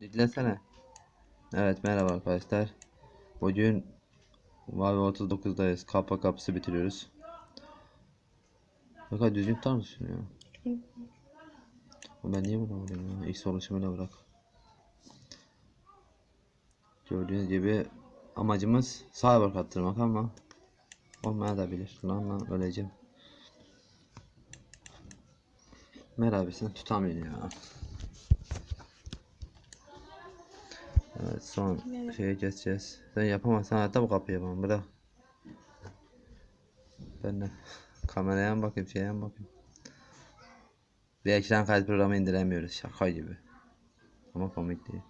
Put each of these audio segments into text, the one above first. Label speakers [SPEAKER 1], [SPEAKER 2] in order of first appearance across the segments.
[SPEAKER 1] Dinlesene. Evet merhaba arkadaşlar. Bugün Mavi 39'dayız. Kapı kapısı bitiriyoruz. Bakın düzgün tutar mısın ya? Ben niye bunu alayım ya? İlk oluşumuyla bırak. Gördüğünüz gibi amacımız cyber kattırmak ama olmayabilir. Lan lan öleceğim. Merhaba sen tutamıyorsun ya. Evet son şeyi geçeceğiz. Sen yapamazsan hayatta bu kapıyı yapamam. Bırak. Ben de kameraya mı bakayım şeye mi bakayım. Bir ekran kayıt programı indiremiyoruz. Şaka gibi. Ama komik değil.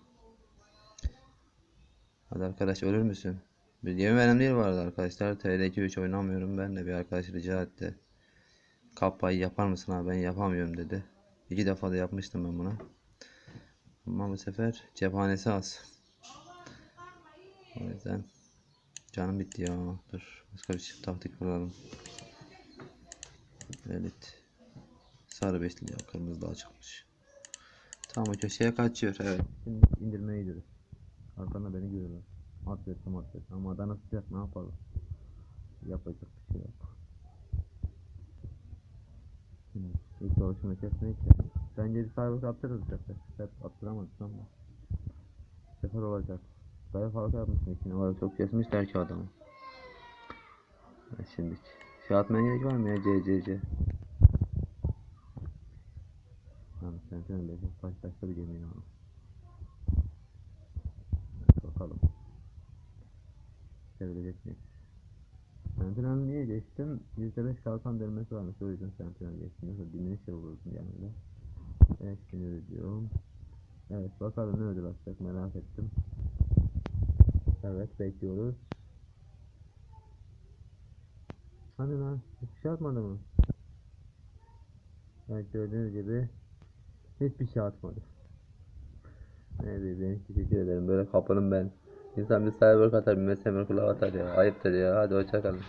[SPEAKER 1] Hadi arkadaş ölür müsün? Bilgim benim değil arada arkadaşlar. TR2 3 oynamıyorum ben de bir arkadaş rica etti. Kapayı yapar mısın abi ben yapamıyorum dedi. İki defa da yapmıştım ben buna. Ama bu sefer cephanesi az. O yüzden canım bitti ya. Dur başka bir taktik kuralım. Evet. Sarı beşli ya kırmızı daha çıkmış. Tamam o köşeye kaçıyor evet. Şimdi indirmeye gidiyoruz. Arkanda beni görüyorlar. Atletim atletim ama Adana sıcak ne yapalım. Yapacak bir şey yok. Şimdi ilk dolaşımı kesmek Bence bir cyber attırırız sefer. Hep attıramadık ama. Sefer olacak. Dayı halka yapmışsın içine. Orada çok kesmişler ki adamı. Şimdi şey atmaya gerek var mı ya CCC? Tamam sen sen de baş başka bir gemi. Evet, bakalım. Çevirecek miyiz? Sentinel niye geçtim? %5 kalkan delmesi varmış o yüzden Sentinel geçtim. Yoksa diminiş vururdum yani de. Evet şimdi diyorum. Evet bakalım ne ödül atacak merak ettim. Evet bekliyoruz. Hani lan hiçbir şey atmadı mı? Evet gördüğünüz gibi hiçbir şey atmadı. Neyse ben teşekkür ederim böyle kapının ben. İnsan bir cyber atar bir mesleğe atar ya ayıptır ya hadi hoşçakalın.